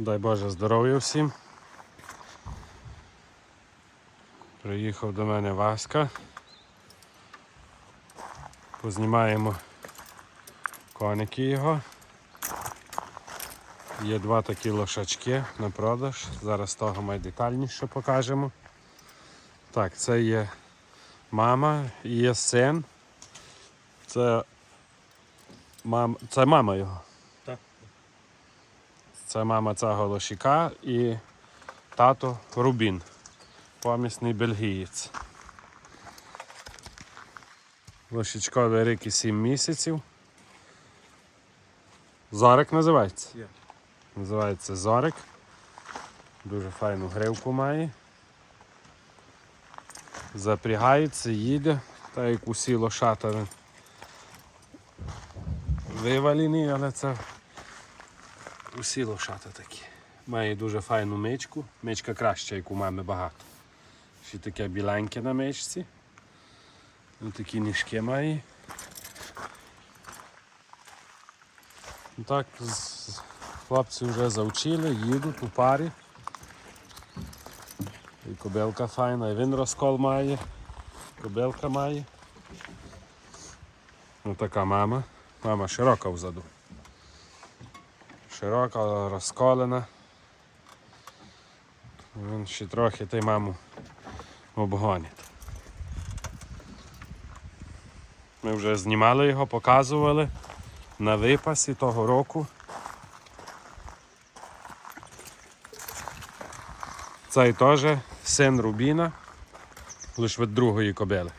Дай Боже здоров'я всім. Приїхав до мене Васька. Познімаємо коники його. Є два такі лошачки на продаж. Зараз того ми детальніше покажемо. Так, це є мама і є син. Це, мам... це мама його. Це мама цього лошика і тато Рубін, помісний бельгієць. Лошичкові рики 7 місяців. Зорик називається? Є. Називається Зорик. Дуже файну гривку має. Запрягається, їде, так як усі лошата вивалені, але це усі лошата такі. Має дуже файну мичку. Мичка краща, як у мами багато. Ще таке біленьке на мичці. Ось такі ніжки має. Ну Так, хлопці вже завчили, їдуть у парі. І кобилка файна, і він розкол має, кобилка має. Ну така мама. Мама широка взаду. Широка, розколена. Він ще трохи той маму обгонить. Ми вже знімали його, показували на випасі того року. Цей теж син Рубіна, лише від другої кобили.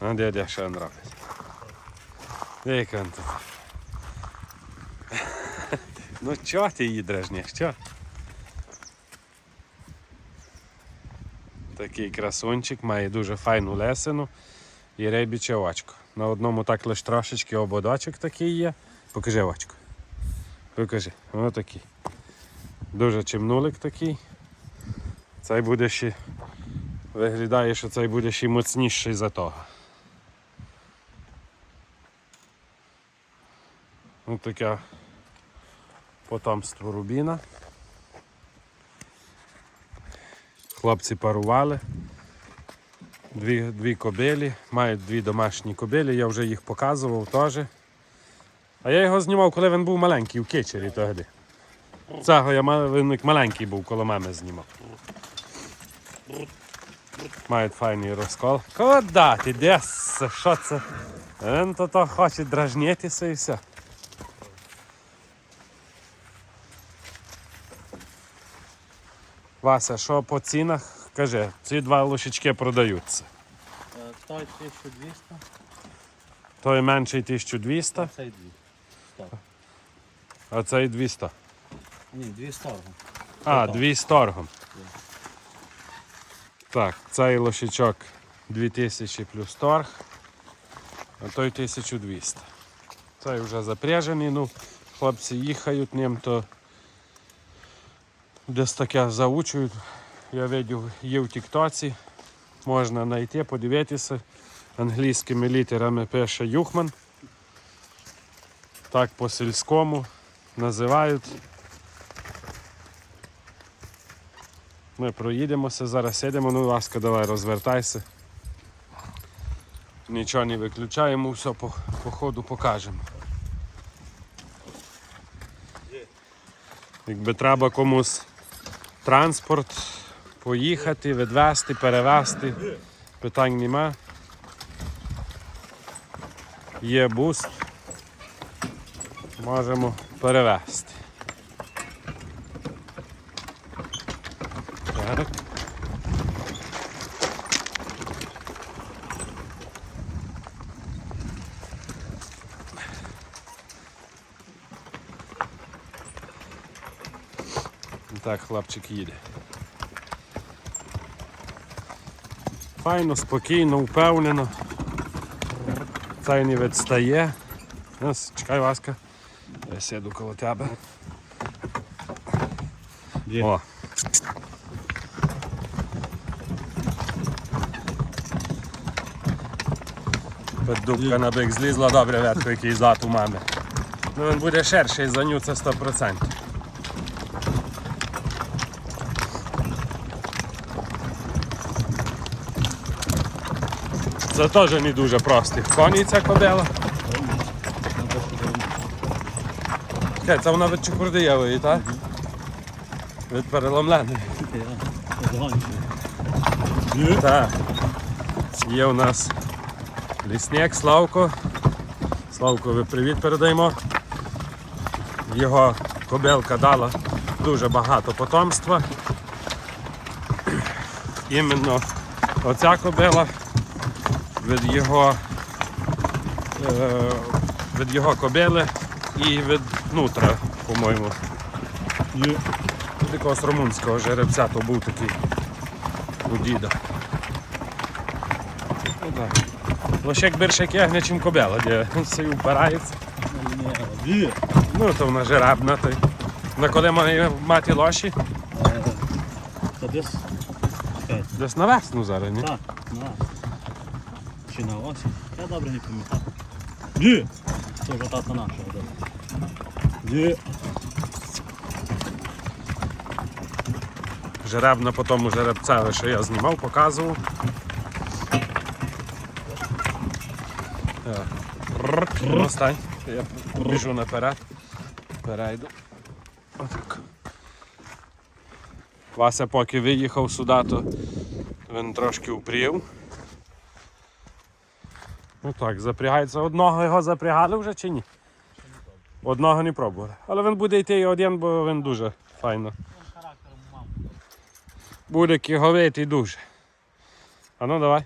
А дядя що він робить? Як? Ну чого ти її дражниш? Чого? Такий красунчик, має дуже файну лесину і рейбіче очко. На одному так лише трошечки ободочок такий є. Покажи очко. Покажи. Ось такий. Дуже чимнулик такий. Цей буде ще. Виглядає, що цей буде ще моцніший за того. Ось таке потомство Рубіна. Хлопці парували. Дві, дві кобилі, мають дві домашні кобилі, я вже їх показував теж. А я його знімав, коли він був маленький у кичері тоді. Цього я ма- маленький був, коло мами знімав. Мають файний розкол. Куда ти десь? Що це? Він то, то хоче дражнитися і все. Вася, що по цінах? Кажи, ці два лошечки продаються. Е, Той 1200, Той менший 1200, а цей 200. а цей 200. Ні, 200 торгом. А, дві з торгом. Так, цей лошичок 2000 плюс торг, а той 1200. Цей вже запряжений, ну, хлопці їхають ним, то десь таке заучують. Я видів, є в Тіктоці, можна знайти, подивитися. Англійськими літерами пише Юхман. Так по сільському називають. Ми проїдемося, зараз сидимо, ну ласка, давай розвертайся. Нічого не виключаємо, все по, по ходу покажемо. Якби треба комусь транспорт поїхати, відвести, перевезти, питань нема. Є бус, можемо перевезти. Так. Так, хлопчик їде. Файно, спокійно, впевнено. Цей не відстає. Чекай, Васька. Я сяду коло тебе. Є. О. Дубка на бик злізла добре ветку, який злат у мами. Ну він буде ширший за ню, це 100%. Це теж не дуже простий. Коні ця кобила. Чекай, це вона від чукурдиєвої, так? Від переломленої. Так. Є у нас лісняк Славко. Славкові привіт передаємо. Його кобилка дала дуже багато потомства. Іменно оця кобила від його, е, від його кобили і від нутра, по-моєму. Від якогось румунського жеребця то був такий у діда. Ну. Як більше як ягня, чим кобила, де все впирається. Ну, то вона жеребна. То... На коли має мати лоші? Та десь. Десь на весну зараз, ні? так, на. Я добре не пам'ятаю. Ні! Це вже тата наша. Ні. Жеребна по тому жеребцеві, що я знімав, показував. Так. Ну. Я біжу наперед. Перейду. Отак. Вася поки виїхав сюди, то він трошки упрів. Ну так, запрягається. Одного його запрягали вже чи ні? Одного не пробували. Але він буде йти і один, бо він дуже файно. Буде кіговитий дуже. А ну давай.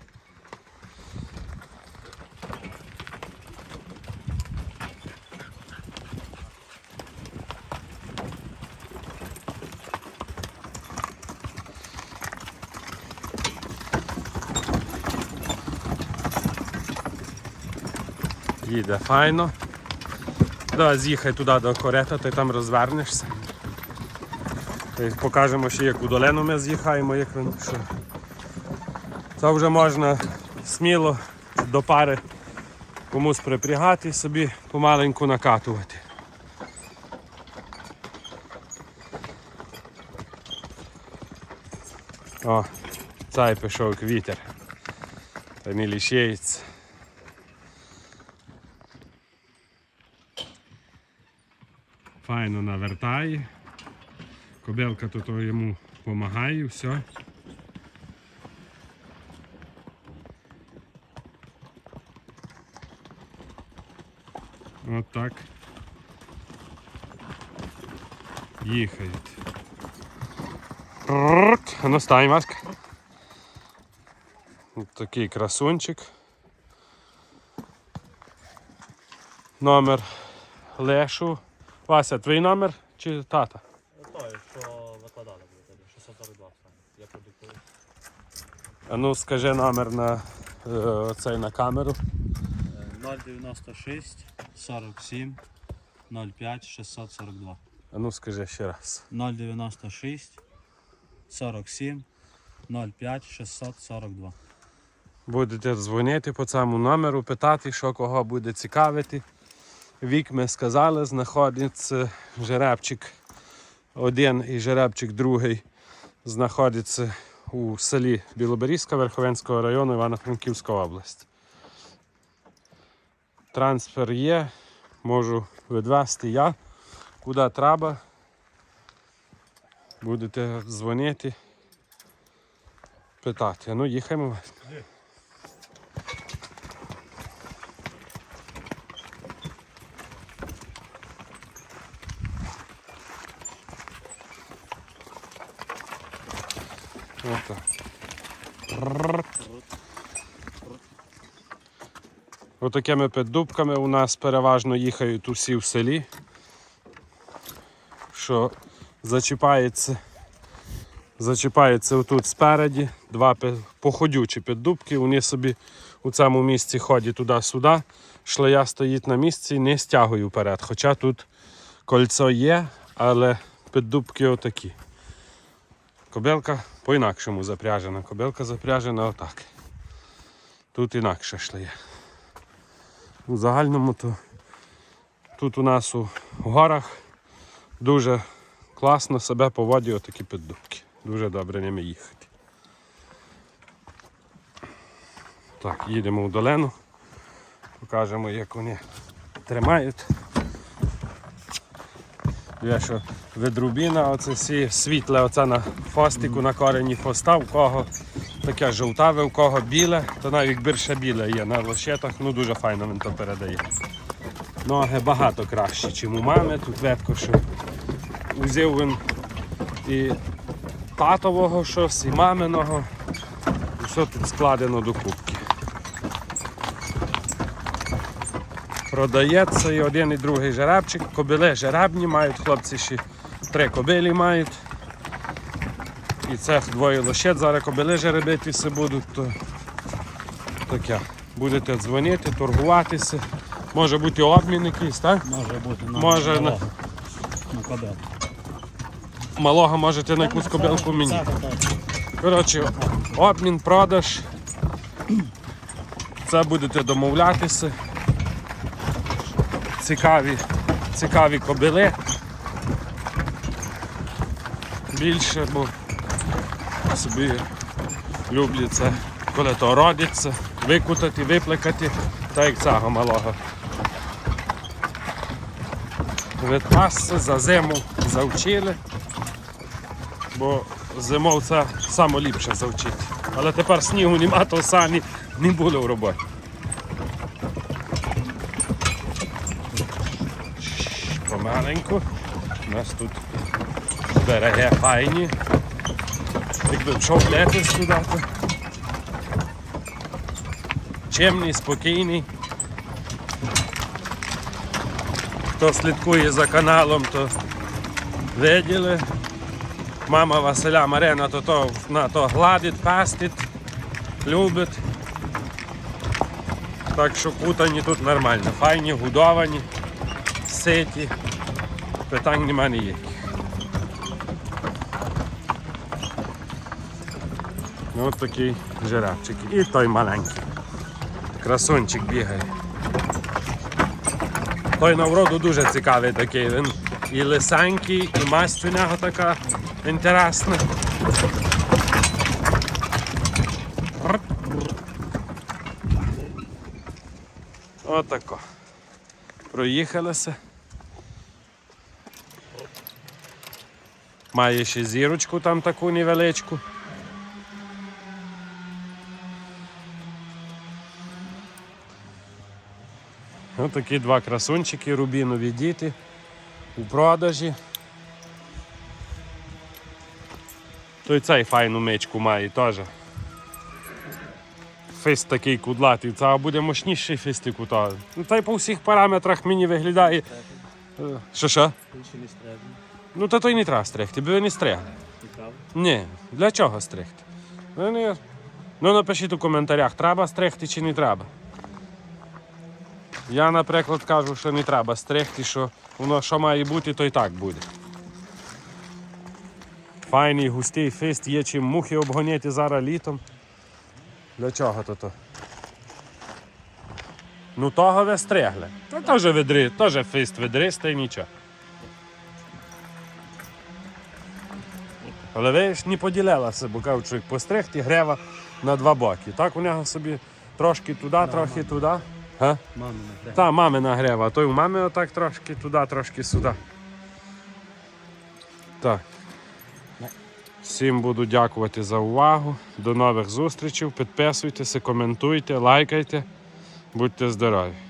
Їде файно. Да, з'їхай туди до корета, ти там розвернешся. Та Покажемо ще яку долину ми з'їхаємо, як він що. Це вже можна сміло до пари комусь припрягати і собі помаленьку накатувати. О, цей пішов вітер. Та не лишається. Файно навертає. Кобелка тут йому допомагає, все. От так. Їхають. Ну стань, Васька. От такий красунчик. Номер Лешу. Вася, твій номер чи тата? Той, що викладали буде тобі, 642. Я продиктую. А ну скажи номер на е, цей на камеру. 096 47 05 642. А ну скажи ще раз. 096 47 05 642. Будете дзвонити по цьому номеру, питати, що кого буде цікавити. Вік ми сказали, знаходиться жеребчик один і жеребчик другий знаходиться у селі Білоберізька Верховенського району Івано-Франківська область. Трансфер є, можу відвести я куди треба. Будете дзвонити, питати. Ну, їхаємо. Отак. Отакими піддубками у нас переважно їхають усі в селі, що зачіпається, зачіпається отут спереді, два походючі піддубки, вони собі у цьому місці ходять туди-сюди, шлея стоїть на місці і не стягує вперед. Хоча тут кольцо є, але піддубки отакі. Кобилка по-інакшому запряжена. Кобилка запряжена отак. Тут інакше шлеє. У загальному то тут у нас у горах дуже класно себе поводять отакі піддубки. Дуже добре ними їхати. Так, їдемо в долину. Покажемо, як вони тримають. Є, що ведрубіна, оце всі світле оце на фостику, на корені фоста, у кого таке жовтаве, у кого біле, то навіть більше біле є на лощетах, ну дуже файно він то передає. Ноги багато краще, ніж у мами. Тут видко, що узяв він і татового щось, і маминого. І все тут складено до Продається і один і другий жеребчик. Кобили жеребні мають, хлопці ще три кобилі мають. І це двоє лощет, зараз кобили жеребитися будуть, то таке. Будете дзвонити, торгуватися. Може бути обмін якийсь, так? Може бути на Може, на, на- на, на. Малого можете на якусь кобилку мені. Коротше, обмін, продаж. Це будете домовлятися. Цікаві, цікаві кобили. Більше, бо собі це, коли то родиться, викутати, виплекати, так як цього малого. Відпасся за зиму завчили бо зимов це саме ліпше завчити. Але тепер снігу нема, то самі не були в роботі. Помаленьку. У нас тут береги файні. Якби пішов летись. То... Чемний, спокійний. Хто слідкує за каналом, то виділи. Мама Василя Марина то, то, на то гладить, пастить, любить. Так що кутані тут нормально. Файні, годовані, ситі. Питань нема ніяких. Ну, от такий жирафчик. І той маленький. Красунчик бігає. Той на вроду дуже цікавий такий. Він і лисенький, і масть у нього така інтересна. Отако. Проїхалися. Має ще зірочку там таку невеличку. Ось такі два красунчики, рубінові діти у продажі. Той цей файну мичку має теж. Фист такий кудлатий, це буде мощніший фистик у того. Ну, та й по всіх параметрах мені виглядає. Е, Що що? Більше не стрельно. Ну то той не треба стригти, бо ви не стригли. Ні, для чого стригти? Ну, не... ну напишіть у коментарях, треба стригти чи не треба. Я, наприклад, кажу, що не треба стригти, що воно що має бути, то і так буде. Файний густий фист є чим мухи обгоняти зараз літом. Для чого то то? Ну того ви стригли. Та теж фист ведристий, нічого. Але ви ж не поділилася, бо кажуть, що як постригти грева на два боки. Так у нього собі трошки туди, трохи туди. Га? Мами не треба. Та мамина грева, а той у мами отак трошки туди, трошки сюди. Так. Всім буду дякувати за увагу. До нових зустрічей. Підписуйтеся, коментуйте, лайкайте. Будьте здорові!